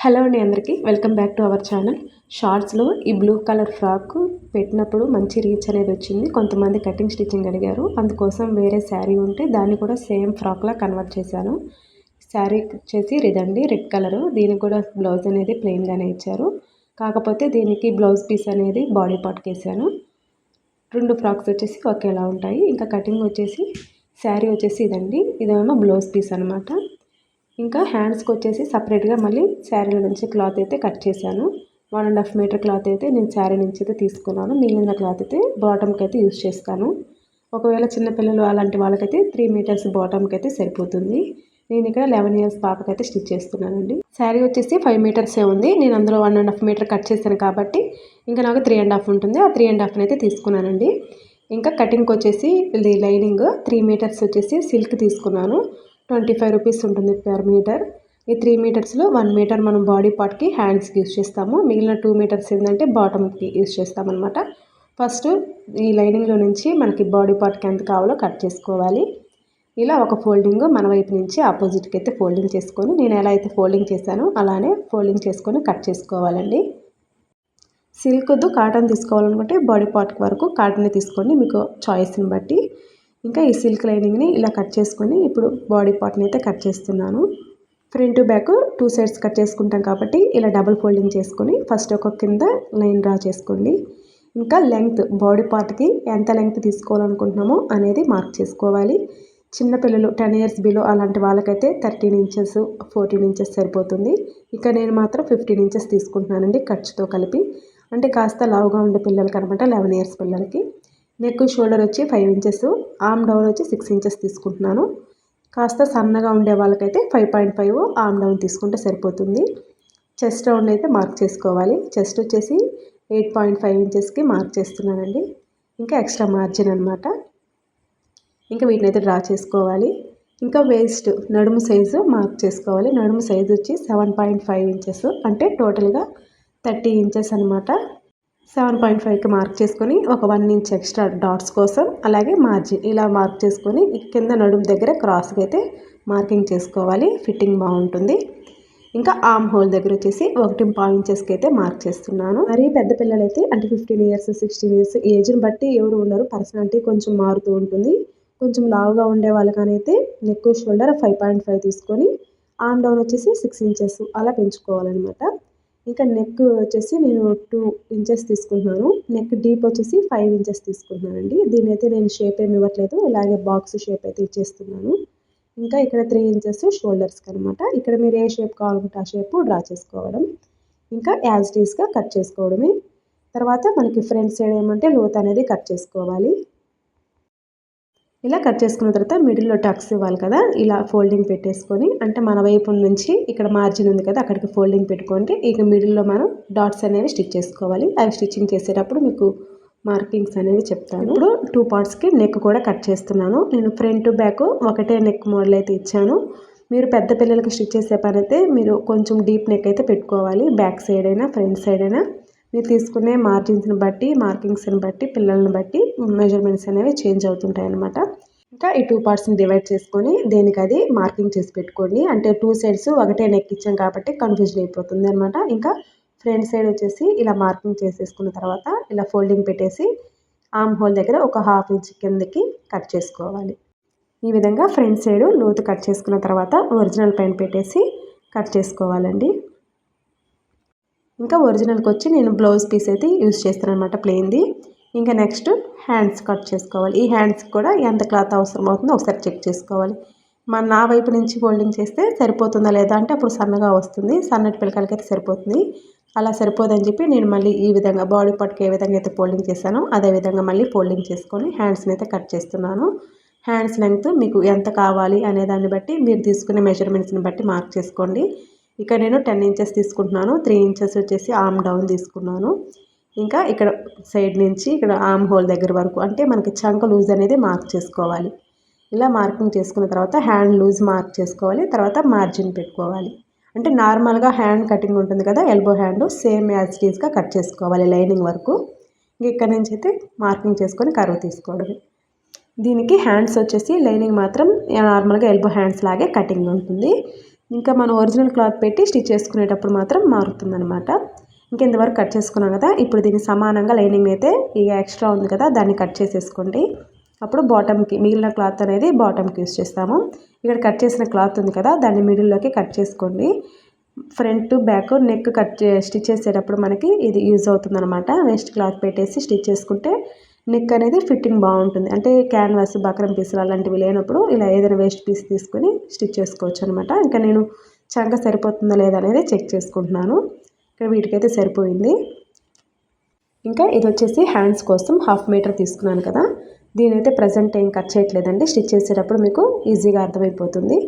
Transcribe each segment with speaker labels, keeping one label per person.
Speaker 1: Hello అండి అందరికీ. Welcome back to our channel. షార్ట్స్లో ఈ బ్లూ కలర్ ఫ్రాక్ పెట్టినప్పుడు మంచి రీచ్ అనేది వచ్చింది. కొంతమంది కటింగ్ స్టిచ్చింగ్ అడిగారు. అందుకోసం వేరే శారీ ఉంటే దాన్ని కూడా సేమ్ ఫ్రాక్లా కన్వర్ట్ చేశాను. శారీ వచ్చేసి రిదండి రెడ్ కలరు. దీనికి కూడా బ్లౌజ్ అనేది ప్లెయిన్గానే ఇచ్చారు. కాకపోతే దీనికి బ్లౌజ్ పీస్ అనేది బాడీ పార్ట్కి వేసాను రెండు ఫ్రాక్స్ వచ్చేసి ఒకేలా ఉంటాయి. ఇంకా కటింగ్ వచ్చేసి శారీ వచ్చేసి ఇదండి. ఇదేమో బ్లౌజ్ పీస్ అనమాట ఇంకా హ్యాండ్స్కి వచ్చేసి సపరేట్గా మళ్ళీ శారీల నుంచి క్లాత్ అయితే కట్ చేశాను. One and half meter cloth అయితే నేను శారీ నుంచి అయితే తీసుకున్నాను. మిగిలిన క్లాత్ అయితే బాటమ్కి అయితే యూస్ చేస్తాను. ఒకవేళ చిన్నపిల్లలు అలాంటి వాళ్ళకైతే త్రీ మీటర్స్ బాటమ్కి అయితే సరిపోతుంది. నేను ఇక్కడ లెవెన్ ఇయర్స్ పాపకైతే స్టిచ్ చేస్తున్నానండి. శారీ వచ్చేసి ఫైవ్ మీటర్సే ఉంది. నేను అందులో one and half meter cut చేశాను కాబట్టి ఇంకా నాకు త్రీ అండ్ హాఫ్ ఉంటుంది. ఆ త్రీ అండ్ హాఫ్ని అయితే తీసుకున్నానండి. ఇంకా కటింగ్కి వచ్చేసి ఇది లైనింగ్ త్రీ మీటర్స్ వచ్చేసి సిల్క్ తీసుకున్నాను. ట్వంటీ ఫైవ్ రూపీస్ ఉంటుంది పర్ మీటర్ ఈ త్రీ మీటర్స్లో వన్ మీటర్ మనం బాడీ పార్ట్కి హ్యాండ్స్కి యూస్ చేస్తాము. మిగిలిన టూ మీటర్స్ ఏంటంటే బాటమ్కి యూజ్ చేస్తామన్నమాట. ఫస్ట్ ఈ లైనింగ్లో నుంచి మనకి బాడీ పార్ట్కి ఎంత కావాలో కట్ చేసుకోవాలి. ఇలా ఒక ఫోల్డింగ్ మన వైపు నుంచి ఆపోజిట్కి అయితే ఫోల్డింగ్ చేసుకొని నేను ఎలా అయితే ఫోల్డింగ్ చేశానో అలానే ఫోల్డింగ్ చేసుకొని కట్ చేసుకోవాలండి. సిల్క్దు కాటన్ తీసుకోవాలనుకుంటే బాడీ పార్ట్ వరకు కాటన్ తీసుకోండి. మీకు చాయిస్ని బట్టి ఇంకా ఈ సిల్క్ లైనింగ్ని ఇలా కట్ చేసుకొని ఇప్పుడు బాడీ పార్ట్ని అయితే కట్ చేస్తున్నాను. Front back two sides cut చేసుకుంటాం కాబట్టి ఇలా డబుల్ ఫోల్డింగ్ చేసుకొని ఫస్ట్ ఒక కింద లైన్ డ్రా చేసుకోండి. ఇంకా లెంగ్త్ బాడీ పార్ట్కి ఎంత లెంగ్త్ తీసుకోవాలనుకుంటున్నామో అనేది మార్క్ చేసుకోవాలి. చిన్నపిల్లలు టెన్ ఇయర్స్ బిలో అలాంటి వాళ్ళకైతే థర్టీన్ ఇంచెస్ ఫోర్టీన్ ఇంచెస్ సరిపోతుంది. ఇక నేను మాత్రం ఫిఫ్టీన్ ఇంచెస్ తీసుకుంటున్నానండి ఖర్చుతో కలిపి. అంటే కాస్త లావుగా ఉండే పిల్లలకి అనమాట లెవెన్ ఇయర్స్ పిల్లలకి. నెక్ షోల్డర్ వచ్చి ఫైవ్ ఇంచెస్ ఆమ్ డౌన్ వచ్చి సిక్స్ ఇంచెస్ తీసుకుంటున్నాను. కాస్త సన్నగా ఉండే వాళ్ళకైతే five point five arm down తీసుకుంటే సరిపోతుంది. చెస్ట్ రౌండ్ అయితే మార్క్ చేసుకోవాలి. చెస్ట్ వచ్చేసి ఎయిట్ పాయింట్ ఫైవ్ ఇంచెస్కి మార్క్ చేస్తున్నానండి. ఇంకా ఎక్స్ట్రా మార్జిన్ అనమాట ఇంకా వీటిని అయితే డ్రా చేసుకోవాలి. ఇంకా వేస్ట్ నడుము సైజు మార్క్ చేసుకోవాలి. నడుము సైజు వచ్చి సెవెన్ పాయింట్ ఫైవ్ ఇంచెస్ అంటే టోటల్గా థర్టీ ఇంచెస్ అనమాట సెవెన్ పాయింట్ ఫైవ్కి మార్క్ చేసుకొని ఒక వన్ ఇంచ్ ఎక్స్ట్రా డాట్స్ కోసం అలాగే మార్జిన్ ఇలా మార్క్ చేసుకొని కింద నడుము దగ్గర క్రాస్కి అయితే మార్కింగ్ చేసుకోవాలి. ఫిట్టింగ్ బాగుంటుంది. ఇంకా ఆమ్ హోల్ దగ్గర వచ్చేసి ఒకటి పావు ఇంచెస్కి అయితే మార్క్ చేస్తున్నాను. మరి పెద్ద పిల్లలైతే అంటే ఫిఫ్టీన్ ఇయర్స్ సిక్స్టీన్ ఇయర్స్ ఏజ్ని బట్టి ఎవరు ఉండరు. పర్సనాలిటీ కొంచెం మారుతూ ఉంటుంది. కొంచెం లావుగా ఉండే వాళ్ళకనైతే neck shoulder five point five తీసుకొని ఆమ్ డౌన్ వచ్చేసి సిక్స్ ఇంచెస్ అలా పెంచుకోవాలన్నమాట. ఇంకా నెక్ వచ్చేసి నేను టూ ఇంచెస్ తీసుకుంటున్నాను. నెక్ డీప్ వచ్చేసి ఫైవ్ ఇంచెస్ తీసుకుంటున్నానండి. దీని అయితే నేను షేప్ ఏమి ఇవ్వట్లేదు. ఇలాగే బాక్స్ షేప్ అయితే ఇచ్చేస్తున్నాను. ఇంకా ఇక్కడ త్రీ ఇంచెస్ షోల్డర్స్కి అనమాట ఇక్కడ మీరు ఏ షేప్ కావాలంటే ఆ షేప్ డ్రా చేసుకోవడం. ఇంకా యాజ్ డీస్గా కట్ చేసుకోవడమే. తర్వాత మనకి ఫ్రంట్ సైడ్ ఏమంటే లోత్ అనేది కట్ చేసుకోవాలి. ఇలా కట్ చేసుకున్న తర్వాత మిడిల్లో టక్స్ ఇవ్వాలి కదా ఇలా ఫోల్డింగ్ పెట్టేసుకొని అంటే మన వైపు నుంచి ఇక్కడ మార్జిన్ ఉంది కదా అక్కడికి ఫోల్డింగ్ పెట్టుకుంటే ఇక మిడిల్లో మనం డాట్స్ అనేవి స్టిచ్ చేసుకోవాలి. అవి స్టిచ్చింగ్ చేసేటప్పుడు మీకు మార్కింగ్స్ అనేవి చెప్తాను. ఇప్పుడు టూ పార్ట్స్కి నెక్ కూడా కట్ చేస్తున్నాను. నేను ఫ్రంట్ బ్యాక్ ఒకటే నెక్ మోడల్ అయితే ఇచ్చాను. మీరు పెద్ద పిల్లలకి స్టిచ్ చేసే పని అయితే మీరు కొంచెం డీప్ నెక్ అయితే పెట్టుకోవాలి. బ్యాక్ సైడ్ అయినా ఫ్రంట్ సైడ్ అయినా. మీరు తీసుకునే మార్జిన్స్ని బట్టి మార్కింగ్స్ని బట్టి పిల్లల్ని బట్టి మెజర్మెంట్స్ అనేవి చేంజ్ అవుతుంటాయి అనమాట ఇంకా ఈ టూ పార్ట్స్ని డివైడ్ చేసుకొని దేనికి అది మార్కింగ్ చేసి పెట్టుకోండి. అంటే టూ సైడ్స్ ఒకటే నెక్ ఇచ్చాం కాబట్టి కన్ఫ్యూజన్ అయిపోతుంది అనమాట ఇంకా ఫ్రంట్ సైడ్ వచ్చేసి ఇలా మార్కింగ్ చేసేసుకున్న తర్వాత ఇలా ఫోల్డింగ్ పెట్టేసి ఆమ్ హోల్ దగ్గర ఒక హాఫ్ ఇంచ్ కిందకి కట్ చేసుకోవాలి. ఈ విధంగా ఫ్రంట్ సైడ్ లోతు కట్ చేసుకున్న తర్వాత ఒరిజినల్ పైన పెట్టేసి కట్ చేసుకోవాలండి. ఇంకా ఒరిజినల్కి వచ్చి నేను బ్లౌజ్ పీస్ అయితే యూస్ చేస్తాను అనమాట ప్లెయిన్ది. ఇంకా నెక్స్ట్ హ్యాండ్స్ కట్ చేసుకోవాలి. ఈ హ్యాండ్స్కి కూడా ఎంత క్లాత్ అవసరం అవుతుందో ఒకసారి చెక్ చేసుకోవాలి. మన నా వైపు నుంచి ఫోల్డింగ్ చేస్తే సరిపోతుందా లేదా అంటే అప్పుడు సన్నగా వస్తుంది. సన్నటి పిల్లకాయలకి అయితే సరిపోతుంది. అలా సరిపోదని చెప్పి నేను మళ్ళీ ఈ విధంగా బాడీ పార్ట్కి ఏ విధంగా అయితే ఫోల్డింగ్ చేశానో అదే విధంగా మళ్ళీ ఫోల్డింగ్ చేసుకొని హ్యాండ్స్ని అయితే కట్ చేస్తున్నాను. హ్యాండ్స్ లెంగ్త్ మీకు ఎంత కావాలి అనే దాన్ని బట్టి మీరు తీసుకునే మెజర్మెంట్స్ని బట్టి మార్క్ చేసుకోండి. ఇక్కడ నేను టెన్ ఇంచెస్ తీసుకుంటున్నాను. త్రీ ఇంచెస్ వచ్చేసి ఆమ్ డౌన్ తీసుకున్నాను. ఇంకా ఇక్కడ సైడ్ నుంచి ఇక్కడ ఆమ్ హోల్ దగ్గర వరకు అంటే మనకి చంక లూజ్ అనేది మార్క్ చేసుకోవాలి. ఇలా మార్కింగ్ చేసుకున్న తర్వాత హ్యాండ్ లూజ్ మార్క్ చేసుకోవాలి. తర్వాత మార్జిన్ పెట్టుకోవాలి. అంటే నార్మల్గా హ్యాండ్ కటింగ్ ఉంటుంది కదా ఎల్బో హ్యాండ్ సేమ్ యాజ్ టీజ్గా కట్ చేసుకోవాలి లైనింగ్ వరకు. ఇక్కడ నుంచి అయితే మార్కింగ్ చేసుకొని కరువు తీసుకోవడమే. దీనికి హ్యాండ్స్ వచ్చేసి లైనింగ్ మాత్రం నార్మల్గా ఎల్బో హ్యాండ్స్ లాగే కటింగ్ ఉంటుంది. ఇంకా మనం ఒరిజినల్ క్లాత్ పెట్టి స్టిచ్ చేసుకునేటప్పుడు మాత్రం మారుతుందనమాట ఇంకెంతవరకు కట్ చేసుకున్నాం కదా ఇప్పుడు దీన్ని సమానంగా లైనింగ్ అయితే ఇక ఎక్స్ట్రా ఉంది కదా దాన్ని కట్ చేసేసుకోండి. అప్పుడు బాటమ్కి మిగిలిన క్లాత్ అనేది బాటమ్కి యూస్ చేస్తాము. ఇక్కడ కట్ చేసిన క్లాత్ ఉంది కదా దాన్ని మిడిల్లోకి కట్ చేసుకోండి. Front back neck cut stitch చేసేటప్పుడు మనకి ఇది యూజ్ అవుతుంది అనమాట వేస్ట్ క్లాత్ పెట్టేసి స్టిచ్ చేసుకుంటే నెక్ అనేది ఫిట్టింగ్ బాగుంటుంది. అంటే క్యాన్వాస్ బక్రం పీసులు అలాంటివి లేనప్పుడు ఇలా ఏదైనా వేస్ట్ పీస్ తీసుకొని స్టిచ్ చేసుకోవచ్చు అనమాట ఇంకా నేను చంక సరిపోతుందా లేదా అనేది చెక్ చేసుకుంటున్నాను. ఇక్కడ వీటికైతే సరిపోయింది. ఇంకా ఇది వచ్చేసి హ్యాండ్స్ కోసం హాఫ్ మీటర్ తీసుకున్నాను కదా. దీనైతే ప్రజెంట్ ఏం కట్ చేయట్లేదండి. స్టిచ్ చేసేటప్పుడు మీకు ఈజీగా అర్థమైపోతుంది.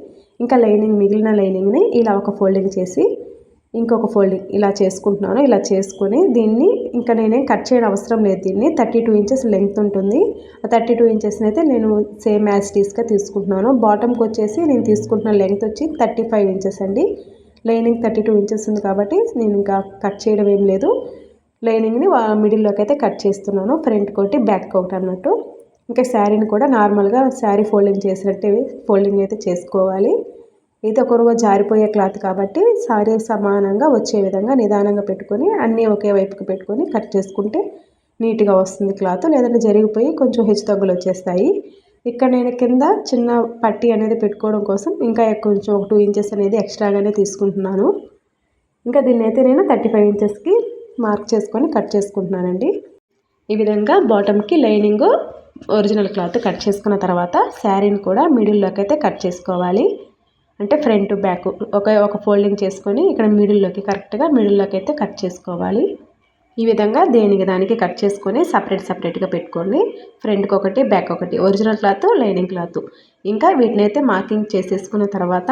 Speaker 1: ఇంకా లైనింగ్ మిగిలిన లైనింగ్ని ఇలా ఒక ఫోల్డింగ్ చేసి ఇంకొక ఫోల్డింగ్ ఇలా చేసుకుంటున్నాను. ఇలా చేసుకొని దీన్ని ఇంకా నేనేం కట్ చేయడం అవసరం లేదు దీన్ని. థర్టీ టూ ఇంచెస్ లెంగ్త్ ఉంటుంది. ఆ థర్టీ టూ ఇంచెస్ని అయితే నేను సేమ్ యాజ్ టీస్గా తీసుకుంటున్నాను. బాటమ్కి వచ్చేసి నేను తీసుకుంటున్న లెంగ్త్ వచ్చి థర్టీ ఫైవ్ ఇంచెస్ అండి. లైనింగ్ థర్టీ టూ ఇంచెస్ ఉంది కాబట్టి నేను ఇంకా కట్ చేయడం ఏం లేదు. లైనింగ్ని మిడిల్లోకి అయితే కట్ చేస్తున్నాను. ఫ్రంట్ ఒకటి బ్యాక్ ఒకటి అన్నట్టు. ఇంకా శారీని కూడా నార్మల్గా శారీ ఫోల్డింగ్ చేసినట్టే ఫోల్డింగ్ అయితే చేసుకోవాలి. ఇది ఒక జారిపోయే క్లాత్ కాబట్టి సారీ సమానంగా వచ్చే విధంగా నిదానంగా పెట్టుకొని అన్నీ ఒకే వైపుకి పెట్టుకొని కట్ చేసుకుంటే నీట్గా వస్తుంది క్లాత్. లేదంటే జరిగిపోయి కొంచెం హెచ్చు తగ్గులు వచ్చేస్తాయి. ఇక్కడ నేను కింద చిన్న పట్టి అనేది పెట్టుకోవడం కోసం ఇంకా కొంచెం ఒక టూ ఇంచెస్ అనేది ఎక్స్ట్రాగానే తీసుకుంటున్నాను. ఇంకా దీన్ని అయితే నేను థర్టీ ఫైవ్ ఇంచెస్కి మార్క్ చేసుకొని కట్ చేసుకుంటున్నానండి. ఈ విధంగా బాటమ్కి లైనింగ్ ఒరిజినల్ క్లాత్ కట్ చేసుకున్న తర్వాత శారీని కూడా మిడిల్లోకి అయితే కట్ చేసుకోవాలి. అంటే ఫ్రంట్ బ్యాక్ ఒక ఒక ఫోల్డింగ్ చేసుకొని ఇక్కడ మిడిల్లోకి కరెక్ట్గా మిడిల్లోకి అయితే కట్ చేసుకోవాలి. ఈ విధంగా దేనికి దానికి కట్ చేసుకొని సపరేట్ సపరేట్గా పెట్టుకోండి. ఫ్రంట్కి ఒకటి బ్యాక్ ఒకటి ఒరిజినల్ క్లాత్ లైనింగ్ క్లాత్. ఇంకా వీటిని అయితే మార్కింగ్ చేసేసుకున్న తర్వాత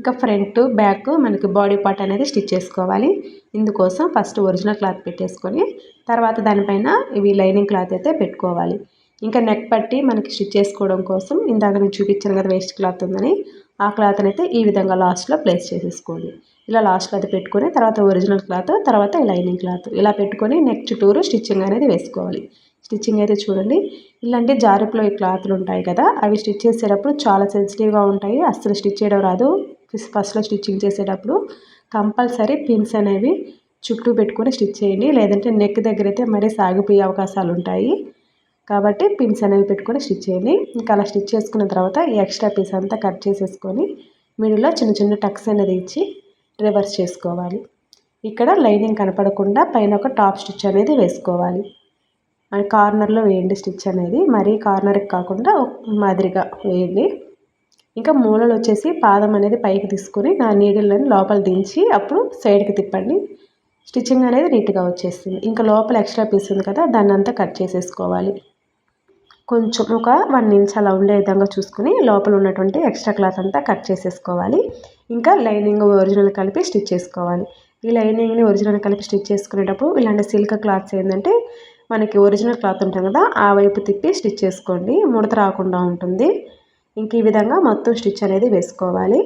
Speaker 1: ఇంకా ఫ్రంట్ బ్యాక్ మనకి బాడీ పార్ట్ అనేది స్టిచ్ చేసుకోవాలి. ఇందుకోసం ఫస్ట్ ఒరిజినల్ క్లాత్ పెట్టేసుకొని తర్వాత దానిపైన ఇవి లైనింగ్ క్లాత్ అయితే పెట్టుకోవాలి. ఇంకా నెక్ పట్టి మనకి స్టిచ్ చేసుకోవడం కోసం ఇందాక నేను చూపించాను కదా వేస్ట్ క్లాత్ ఉందని. ఆ క్లాత్ని అయితే ఈ విధంగా లాస్ట్లో ప్లేస్ చేసేసుకోండి. ఇలా లాస్ట్లో అది పెట్టుకొని తర్వాత ఒరిజినల్ క్లాత్ తర్వాత లైనింగ్ క్లాత్. ఇలా పెట్టుకొని నెక్ చుట్టూరు స్టిచ్చింగ్ అనేది వేసుకోవాలి. స్టిచ్చింగ్ అయితే చూడండి. ఇలాంటి జారుపులో ఈ క్లాత్లు ఉంటాయి కదా అవి స్టిచ్ చేసేటప్పుడు చాలా సెన్సిటివ్గా ఉంటాయి. అస్సలు స్టిచ్ చేయడం రాదు. ఫస్ట్లో స్టిచ్చింగ్ చేసేటప్పుడు కంపల్సరీ పిన్స్ అనేవి చుట్టూ పెట్టుకొని స్టిచ్ చేయండి. లేదంటే నెక్ దగ్గర అయితే మరీ సాగిపోయే అవకాశాలు ఉంటాయి. కాబట్టి పిన్స్ అనేవి పెట్టుకొని స్టిచ్ చేయండి. ఇంకా అలా స్టిచ్ చేసుకున్న తర్వాత ఈ ఎక్స్ట్రా పీస్ అంతా కట్ చేసేసుకొని మిడిల్లో చిన్న చిన్న టక్స్ అనేది ఇచ్చి రివర్స్ చేసుకోవాలి. ఇక్కడ లైనింగ్ కనపడకుండా పైన ఒక టాప్ స్టిచ్ అనేది వేసుకోవాలి. కార్నర్లో వేయండి స్టిచ్ అనేది. మరీ కార్నర్కి కాకుండా మాదిరిగా వేయండి. ఇంకా మూలలు వచ్చేసి పాదం అనేది పైకి తీసుకొని నా నీడిల్ని లోపల దించి అప్పుడు సైడ్కి తిప్పండి. స్టిచ్చింగ్ అనేది నీట్గా వచ్చేస్తుంది. ఇంకా లోపల ఎక్స్ట్రా పీస్ ఉంది కదా దాన్ని అంతా కట్ చేసేసుకోవాలి. కొంచెం ఒక వన్ ఇంచ్ అలా ఉండే విధంగా చూసుకుని లోపల ఉన్నటువంటి ఎక్స్ట్రా క్లాత్ అంతా కట్ చేసేసుకోవాలి. ఇంకా లైనింగ్ ఒరిజినల్ కలిపి స్టిచ్ చేసుకోవాలి. ఈ లైనింగ్ని ఒరిజినల్ కలిపి స్టిచ్ చేసుకునేటప్పుడు ఇలాంటి సిల్క్ క్లాత్స్ ఏంటంటే మనకి ఒరిజినల్ క్లాత్ ఉంటుంది కదా ఆ వైపు తిప్పి స్టిచ్ చేసుకోండి. ముడత రాకుండా ఉంటుంది. ఇంక ఈ విధంగా మొత్తం స్టిచ్ అనేది వేసుకోవాలి.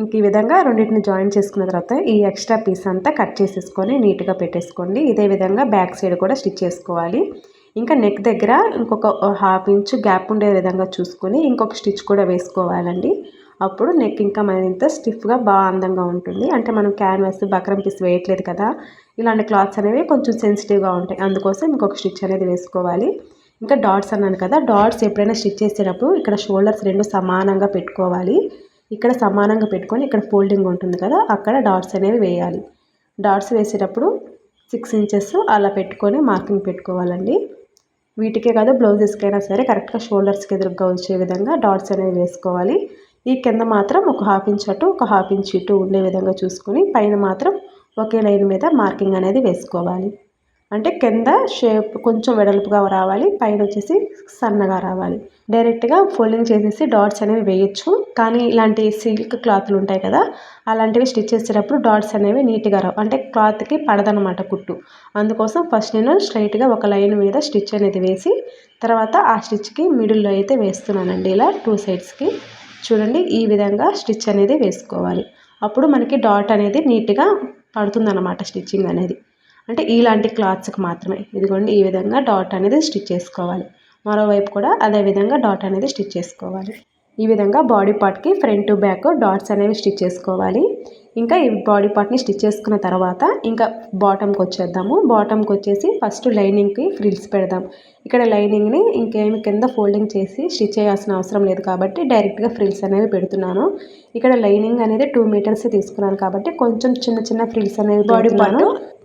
Speaker 1: ఇంక ఈ విధంగా రెండింటిని జాయిన్ చేసుకున్న తర్వాత ఈ ఎక్స్ట్రా పీస్ అంతా కట్ చేసేసుకొని నీట్గా పెట్టేసుకోండి. ఇదే విధంగా బ్యాక్ సైడ్ కూడా స్టిచ్ చేసుకోవాలి. ఇంకా నెక్ దగ్గర ఇంకొక హాఫ్ ఇంచ్ గ్యాప్ ఉండే విధంగా చూసుకొని ఇంకొక స్టిచ్ కూడా వేసుకోవాలండి. అప్పుడు నెక్ ఇంకా మరింత స్టిఫ్గా బాగా అందంగా ఉంటుంది. అంటే మనం క్యాన్వాస్ బక్రం పీస్ వేయట్లేదు కదా ఇలాంటి క్లాత్స్ అనేవి కొంచెం సెన్సిటివ్గా ఉంటాయి. అందుకోసం ఇంకొక స్టిచ్ అనేది వేసుకోవాలి. ఇంకా డాట్స్ అన్నాను కదా డాట్స్ ఎప్పుడైనా స్టిచ్ చేసేటప్పుడు ఇక్కడ షోల్డర్స్ రెండు సమానంగా పెట్టుకోవాలి. ఇక్కడ సమానంగా పెట్టుకొని ఇక్కడ ఫోల్డింగ్ ఉంటుంది కదా అక్కడ డాట్స్ అనేవి వేయాలి. డాట్స్ వేసేటప్పుడు సిక్స్ ఇంచెస్ అలా పెట్టుకొని మార్కింగ్ పెట్టుకోవాలండి. వీటికే కాదు బ్లౌజెస్కైనా సరే కరెక్ట్గా షోల్డర్స్కి ఎదురుగా వచ్చే విధంగా డాట్స్ అనేవి వేసుకోవాలి. ఈ కింద మాత్రం ఒక హాఫ్ ఇంచ్ అటు ఒక హాఫ్ ఇంచ్ ఇటు ఉండే విధంగా చూసుకొని పైన మాత్రం ఒకే లైన్ మీద మార్కింగ్ అనేది వేసుకోవాలి. అంటే కింద షేప్ కొంచెం వెడల్పుగా రావాలి పైన వచ్చేసి సన్నగా రావాలి. డైరెక్ట్గా ఫోల్డింగ్ చేసేసి డాట్స్ అనేవి వేయచ్చు. కానీ ఇలాంటి సిల్క్ క్లాత్లు ఉంటాయి కదా అలాంటివి స్టిచ్ చేసేటప్పుడు డాట్స్ అనేవి నీట్గా రావు. అంటే క్లాత్కి పడదనమాట కుట్టు. అందుకోసం ఫస్ట్ నేను స్ట్రైట్గా ఒక లైన్ మీద స్టిచ్ అనేది వేసి తర్వాత ఆ స్టిచ్కి మిడిల్లో అయితే వేస్తున్నానండి ఇలా టూ సైడ్స్కి. చూడండి ఈ విధంగా స్టిచ్ అనేది వేసుకోవాలి. అప్పుడు మనకి డాట్ అనేది నీట్గా పడుతుందన్నమాట స్టిచ్చింగ్ అనేది. అంటే ఇలాంటి క్లాత్స్కి మాత్రమే. ఇదిగోండి ఈ విధంగా డాట్ అనేది స్టిచ్ చేసుకోవాలి. మరోవైపు కూడా అదే విధంగా డాట్ అనేది స్టిచ్ చేసుకోవాలి. ఈ విధంగా బాడీ పార్ట్కి ఫ్రంట్ టు బ్యాక్ డాట్స్ అనేవి స్టిచ్ చేసుకోవాలి. ఇంకా ఈ బాడీ పార్ట్ని స్టిచ్ చేసుకున్న తర్వాత ఇంకా బాటమ్కి వచ్చేద్దాము. బాటమ్కి వచ్చేసి ఫస్ట్ లైనింగ్కి ఫ్రిల్స్ పెడదాం. ఇక్కడ లైనింగ్ని ఇంకేమి కింద ఫోల్డింగ్ చేసి స్టిచ్ చేయాల్సిన అవసరం లేదు కాబట్టి డైరెక్ట్గా ఫ్రిల్స్ అనేవి పెడుతున్నాను. ఇక్కడ లైనింగ్ అనేది టూ మీటర్స్ తీసుకున్నాను కాబట్టి కొంచెం చిన్న చిన్న ఫ్రిల్స్ అనేవి బాడీ పార్ట్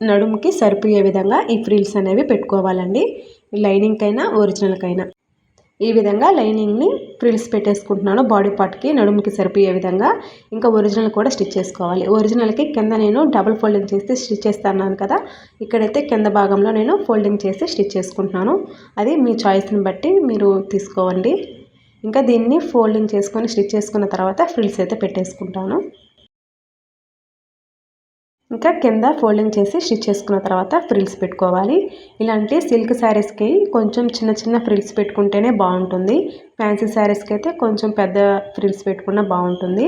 Speaker 1: నడుముకి సరిపోయే విధంగా ఈ ఫ్రిల్స్ అనేవి పెట్టుకోవాలండి. లైనింగ్కైనా ఒరిజినల్కైనా. ఈ విధంగా లైనింగ్ని ఫ్రిల్స్ పెట్టేసుకుంటున్నాను. బాడీ పార్ట్కి నడుముకి సరిపోయే విధంగా ఇంకా ఒరిజినల్ కూడా స్టిచ్ చేసుకోవాలి. ఒరిజినల్కి కింద నేను డబుల్ ఫోల్డింగ్ చేసి స్టిచ్ చేస్తున్నాను కదా ఇక్కడైతే కింద భాగంలో నేను ఫోల్డింగ్ చేసి స్టిచ్ చేసుకుంటున్నాను. అది మీ చాయిస్ని బట్టి మీరు తీసుకోవండి ఇంకా దీన్ని ఫోల్డింగ్ చేసుకొని స్టిచ్ చేసుకున్న తర్వాత ఫ్రిల్స్ అయితే పెట్టేసుకుంటాను. ఇంకా కింద ఫోల్డింగ్ చేసి స్టిచ్ చేసుకున్న తర్వాత ఫ్రిల్స్ పెట్టుకోవాలి. ఇలాంటి సిల్క్ శారీస్కి కొంచెం చిన్న చిన్న ఫ్రిల్స్ పెట్టుకుంటేనే బాగుంటుంది. ఫ్యాన్సీ శారీస్కి అయితే కొంచెం పెద్ద ఫ్రిల్స్ పెట్టుకున్నా బాగుంటుంది.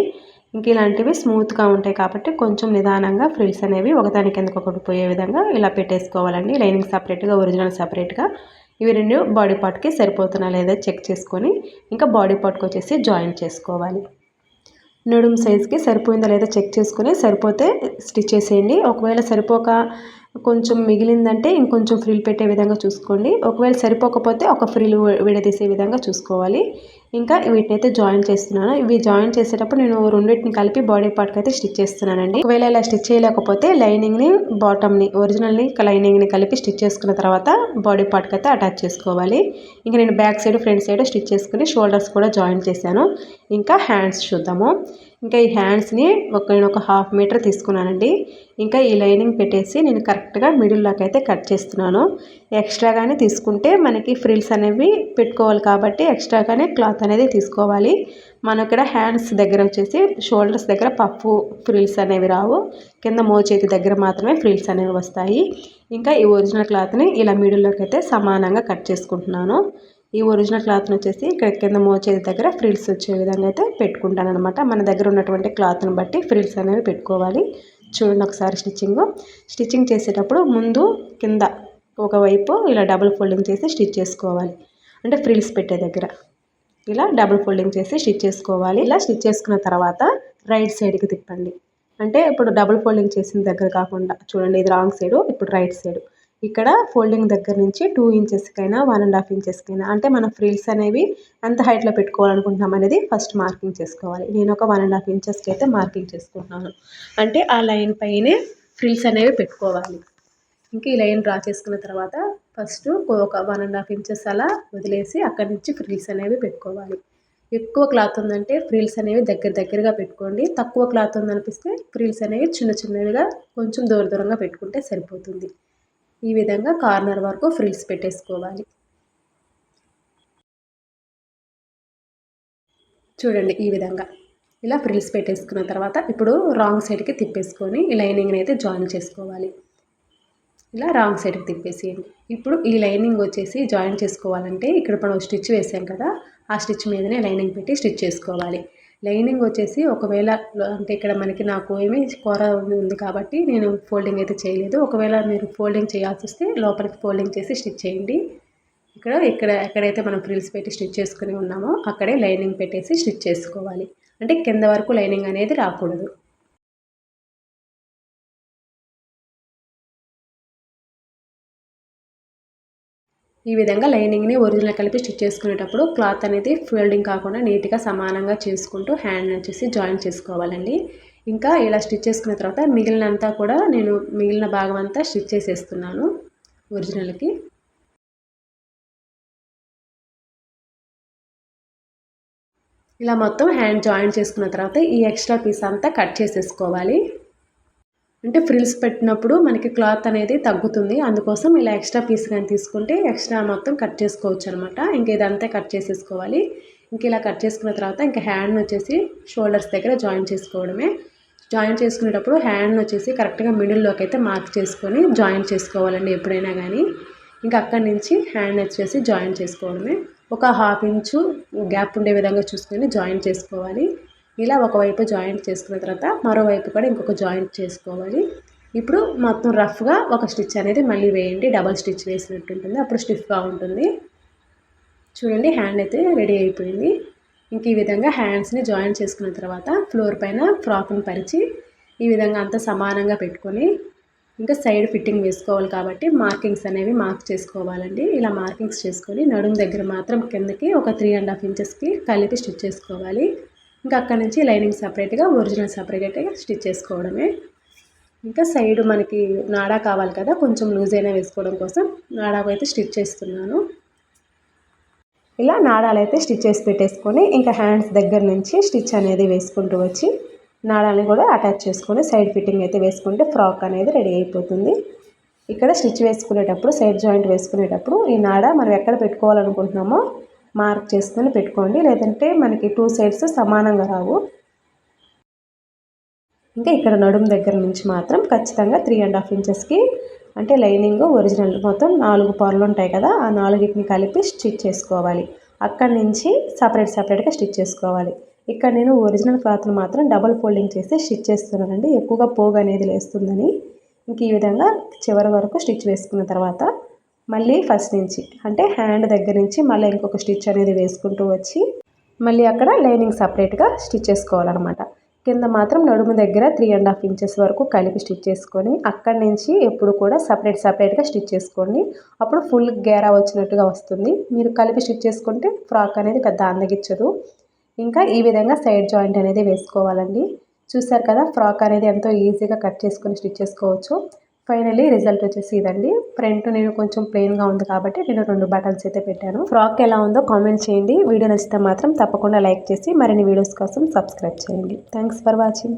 Speaker 1: ఇంక ఇలాంటివి స్మూత్గా ఉంటాయి కాబట్టి కొంచెం నిదానంగా ఫ్రిల్స్ అనేవి ఒకదాని కిందకు ఒకటి పోయే విధంగా ఇలా పెట్టేసుకోవాలండి. లైనింగ్ సపరేట్గా ఒరిజినల్ సపరేట్గా. ఇవి రెండు బాడీ పార్ట్కి సరిపోతున్నా లేదా చెక్ చేసుకొని ఇంకా బాడీ పార్ట్కి వచ్చేసి జాయిన్ చేసుకోవాలి. నడుము సైజ్కి సరిపోయిందా లేదా చెక్ చేసుకుని సరిపోతే స్టిచ్ చేసేయండి. ఒకవేళ సరిపోక కొంచెం మిగిలిందంటే ఇంకొంచెం ఫ్రిల్ పెట్టే విధంగా చూసుకోండి. ఒకవేళ సరిపోకపోతే ఒక ఫ్రిల్ విడదీసే విధంగా చూసుకోవాలి. ఇంకా వీటిని అయితే జాయిన్ చేస్తున్నాను. ఇవి జాయిన్ చేసేటప్పుడు నేను రెండింటిని కలిపి బాడీ పార్ట్కి అయితే స్టిచ్ చేస్తున్నానండి. ఒకవేళ ఇలా స్టిచ్ చేయలేకపోతే లైనింగ్ని బాటమ్ని ఒరిజినల్ని లైనింగ్ని కలిపి స్టిచ్ చేసుకున్న తర్వాత బాడీ పార్ట్కి అయితే అటాచ్ చేసుకోవాలి. ఇంకా నేను back side front side stitch చేసుకుని షోల్డర్స్ కూడా జాయిన్ చేశాను. ఇంకా హ్యాండ్స్ చూద్దాము. ఇంకా ఈ హ్యాండ్స్ని ఒక నేను ఒక హాఫ్ మీటర్ తీసుకున్నానండి. ఇంకా ఈ లైనింగ్ పెట్టేసి నేను కరెక్ట్గా మిడిల్లోకి అయితే కట్ చేస్తున్నాను. ఎక్స్ట్రాగానే తీసుకుంటే మనకి ఫ్రిల్స్ అనేవి పెట్టుకోవాలి కాబట్టి ఎక్స్ట్రాగానే క్లాత్ అనేది తీసుకోవాలి. మన ఇక్కడ హ్యాండ్స్ దగ్గర వచ్చేసి షోల్డర్స్ దగ్గర పప్పు ఫ్రిల్స్ అనేవి రావు. కింద మోచేతి దగ్గర మాత్రమే ఫ్రిల్స్ అనేవి వస్తాయి. ఇంకా ఈ ఒరిజినల్ క్లాత్ని ఇలా మిడిల్లోకి అయితే సమానంగా కట్ చేసుకుంటున్నాను. ఈ ఒరిజినల్ క్లాత్ని వచ్చేసి ఇక్కడ కింద మోచేది దగ్గర ఫ్రిల్స్ వచ్చే విధంగా అయితే పెట్టుకుంటాను అనమాట మన దగ్గర ఉన్నటువంటి క్లాత్ని బట్టి ఫ్రిల్స్ అనేవి పెట్టుకోవాలి. చూడండి ఒకసారి స్టిచ్చింగ్. స్టిచ్చింగ్ చేసేటప్పుడు ముందు కింద ఒకవైపు ఇలా డబుల్ ఫోల్డింగ్ చేసి స్టిచ్ చేసుకోవాలి. అంటే ఫ్రిల్స్ పెట్టే దగ్గర. ఇలా డబుల్ ఫోల్డింగ్ చేసి స్టిచ్ చేసుకోవాలి. ఇలా స్టిచ్ చేసుకున్న తర్వాత రైట్ సైడ్కి తిప్పండి. అంటే ఇప్పుడు డబుల్ ఫోల్డింగ్ చేసిన దగ్గర కాకుండా చూడండి ఇది రాంగ్ సైడు ఇప్పుడు రైట్ సైడు. ఇక్కడ ఫోల్డింగ్ దగ్గర నుంచి టూ ఇంచెస్కైనా వన్ అండ్ హాఫ్ ఇంచెస్కైనా అంటే మనం ఫ్రిల్స్ అనేవి ఎంత హైట్లో పెట్టుకోవాలనుకుంటున్నాం అనేది ఫస్ట్ మార్కింగ్ చేసుకోవాలి. నేను ఒక వన్ అండ్ హాఫ్ ఇంచెస్కి అయితే మార్కింగ్ చేసుకుంటున్నాను. అంటే ఆ లైన్ పైనే ఫ్రిల్స్ అనేవి పెట్టుకోవాలి. ఇంకా ఈ లైన్ డ్రా చేసుకున్న తర్వాత ఫస్ట్ ఒక వన్ అండ్ హాఫ్ ఇంచెస్ అలా వదిలేసి అక్కడి నుంచి ఫ్రిల్స్ అనేవి పెట్టుకోవాలి. ఎక్కువ క్లాత్ ఉందంటే ఫ్రిల్స్ అనేవి దగ్గర దగ్గరగా పెట్టుకోండి. తక్కువ క్లాత్ ఉందనిపిస్తే ఫ్రిల్స్ అనేవి చిన్న చిన్నవిగా కొంచెం దూర దూరంగా పెట్టుకుంటే సరిపోతుంది. ఈ విధంగా కార్నర్ వరకు ఫ్రిల్స్ పెట్టేసుకోవాలి. చూడండి ఈ విధంగా. ఇలా ఫ్రిల్స్ పెట్టేసుకున్న తర్వాత ఇప్పుడు రాంగ్ సైడ్కి తిప్పేసుకొని ఈ లైనింగ్ని అయితే జాయిన్ చేసుకోవాలి. ఇలా రాంగ్ సైడ్కి తిప్పేసేయండి. ఇప్పుడు ఈ లైనింగ్ వచ్చేసి జాయిన్ చేసుకోవాలంటే ఇక్కడ మనం స్టిచ్ వేసాం కదా ఆ స్టిచ్ మీదనే లైనింగ్ పెట్టి స్టిచ్ చేసుకోవాలి. లైనింగ్ వచ్చేసి ఒకవేళ అంటే ఇక్కడ మనకి నాకు ఏమి కూర ఉంది కాబట్టి నేను ఫోల్డింగ్ అయితే చేయలేదు. ఒకవేళ మీరు ఫోల్డింగ్ చేయాల్సి వస్తే లోపలికి ఫోల్డింగ్ చేసి స్టిచ్ చేయండి. ఇక్కడ ఇక్కడ ఎక్కడైతే మనం ఫ్రిల్స్ పెట్టి స్టిచ్ చేసుకుని ఉన్నామో అక్కడే లైనింగ్ పెట్టేసి స్టిచ్ చేసుకోవాలి. అంటే కింద వరకు లైనింగ్ అనేది రాకూడదు. ఈ విధంగా లైనింగ్ని ఒరిజినల్ కలిపి స్టిచ్ చేసుకునేటప్పుడు క్లాత్ అనేది ఫోల్డింగ్ కాకుండా నీట్గా సమానంగా చేసుకుంటూ హ్యాండ్ వచ్చేసి జాయిన్ చేసుకోవాలండి. ఇంకా ఇలా స్టిచ్ చేసుకున్న తర్వాత మిగిలినంతా కూడా నేను మిగిలిన భాగం అంతా స్టిచ్ చేసేస్తున్నాను ఒరిజినల్కి. ఇలా మొత్తం హ్యాండ్ జాయిన్ చేసుకున్న తర్వాత ఈ ఎక్స్ట్రా పీస్ అంతా కట్ చేసేసుకోవాలి. అంటే ఫ్రిల్స్ పెట్టినప్పుడు మనకి క్లాత్ అనేది తగ్గుతుంది. అందుకోసం ఇలా ఎక్స్ట్రా పీస్ కానీ తీసుకుంటే ఎక్స్ట్రా మొత్తం కట్ చేసుకోవచ్చు అనమాట ఇంక ఇదంతా కట్ చేసేసుకోవాలి. ఇంక ఇలా కట్ చేసుకున్న తర్వాత ఇంకా హ్యాండ్ వచ్చేసి షోల్డర్స్ దగ్గర జాయిన్ చేసుకోవడమే. జాయిన్ చేసుకునేటప్పుడు హ్యాండ్ వచ్చేసి కరెక్ట్గా మిడిల్లోకి అయితే మార్క్ చేసుకొని జాయిన్ చేసుకోవాలండి ఎప్పుడైనా కానీ. ఇంకా అక్కడి నుంచి హ్యాండ్ వచ్చేసి జాయిన్ చేసుకోవడమే. ఒక హాఫ్ ఇంచు గ్యాప్ ఉండే విధంగా చూసుకొని జాయిన్ చేసుకోవాలి. ఇలా ఒకవైపు జాయింట్ చేసుకున్న తర్వాత మరోవైపు కూడా ఇంకొక జాయింట్ చేసుకోవాలి. ఇప్పుడు మొత్తం రఫ్గా ఒక స్టిచ్ అనేది మళ్ళీ వేయండి. డబల్ స్టిచ్ వేసినట్టు ఉంటుంది. అప్పుడు స్టిఫ్గా ఉంటుంది. చూడండి హ్యాండ్ అయితే రెడీ అయిపోయింది. ఇంక ఈ విధంగా హ్యాండ్స్ని జాయిన్ చేసుకున్న తర్వాత ఫ్లోర్ పైన ఫ్రాక్ని పరిచి ఈ విధంగా అంతా సమానంగా పెట్టుకొని ఇంకా సైడ్ ఫిట్టింగ్ వేసుకోవాలి కాబట్టి మార్కింగ్స్ అనేవి మార్క్ చేసుకోవాలండి. ఇలా మార్కింగ్స్ చేసుకొని నడుము దగ్గర మాత్రం కిందకి ఒక త్రీ అండ్ హాఫ్ ఇంచెస్కి కలిపి స్టిచ్ చేసుకోవాలి. ఇంకా అక్కడ నుంచి లైనింగ్ సపరేట్గా ఒరిజినల్ సపరేట్గా స్టిచ్ చేసుకోవడమే. ఇంకా సైడ్ మనకి నాడా కావాలి కదా కొంచెం లూజ్ అయినా వేసుకోవడం కోసం నాడాకు అయితే స్టిచ్ చేస్తున్నాను. ఇలా నాడాలు అయితే స్టిచ్ చేసి పెట్టేసుకొని ఇంకా హ్యాండ్స్ దగ్గర నుంచి స్టిచ్ అనేది వేసుకుంటూ వచ్చి నాడాలని కూడా అటాచ్ చేసుకొని సైడ్ ఫిట్టింగ్ అయితే వేసుకుంటే ఫ్రాక్ అనేది రెడీ అయిపోతుంది. ఇక్కడ స్టిచ్ వేసుకునేటప్పుడు సైడ్ జాయింట్ వేసుకునేటప్పుడు ఈ నాడ మనం ఎక్కడ పెట్టుకోవాలనుకుంటున్నామో మార్క్ చేసుకొని పెట్టుకోండి. లేదంటే మనకి టూ సైడ్స్ సమానంగా రావు. ఇంకా ఇక్కడ నడుము దగ్గర నుంచి మాత్రం ఖచ్చితంగా త్రీ అండ్ హాఫ్ ఇంచెస్కి అంటే లైనింగ్ ఒరిజినల్ మొత్తం నాలుగు పొరలు ఉంటాయి కదా ఆ నాలుగిటిని కలిపి స్టిచ్ చేసుకోవాలి. అక్కడి నుంచి సపరేట్ సపరేట్గా స్టిచ్ చేసుకోవాలి. ఇక్కడ నేను ఒరిజినల్ క్లాత్ని మాత్రం డబల్ ఫోల్డింగ్ చేసి స్టిచ్ చేస్తున్నానండి. ఎక్కువగా పోగు అనేది లేస్తుందని. ఇంక ఈ విధంగా చివరి వరకు స్టిచ్ వేసుకున్న తర్వాత మళ్ళీ ఫస్ట్ నుంచి అంటే హ్యాండ్ దగ్గర నుంచి మళ్ళీ ఇంకొక స్టిచ్ అనేది వేసుకుంటూ వచ్చి మళ్ళీ అక్కడ లైనింగ్ సపరేట్గా స్టిచ్ చేసుకోవాలన్నమాట. కింద మాత్రం నడుము దగ్గర త్రీ అండ్ హాఫ్ ఇంచెస్ వరకు కలిపి స్టిచ్ చేసుకొని అక్కడి నుంచి ఎప్పుడు కూడా సపరేట్ సపరేట్గా స్టిచ్ చేసుకోండి. అప్పుడు ఫుల్ గేరా వచ్చినట్టుగా వస్తుంది. మీరు కలిపి స్టిచ్ చేసుకుంటే ఫ్రాక్ అనేది పెద్ద అందగించదు ఇంకా ఈ విధంగా సైడ్ జాయింట్ అనేది వేసుకోవాలండి. చూసారు కదా ఫ్రాక్ అనేది ఎంతో ఈజీగా కట్ చేసుకొని స్టిచ్ చేసుకోవచ్చు. ఫైనలీ రిజల్ట్ వచ్చేసి ఇదండి. ఫ్రంట్ నేను కొంచెం ప్లెయిన్గా ఉంది కాబట్టి నేను రెండు బటన్స్ అయితే పెట్టాను. ఫ్రాక్ ఎలా ఉందో కామెంట్ చేయండి. వీడియో నచ్చితే మాత్రం తప్పకుండా లైక్ చేసి మరిన్ని వీడియోస్ కోసం సబ్స్క్రైబ్ చేయండి. Thanks for watching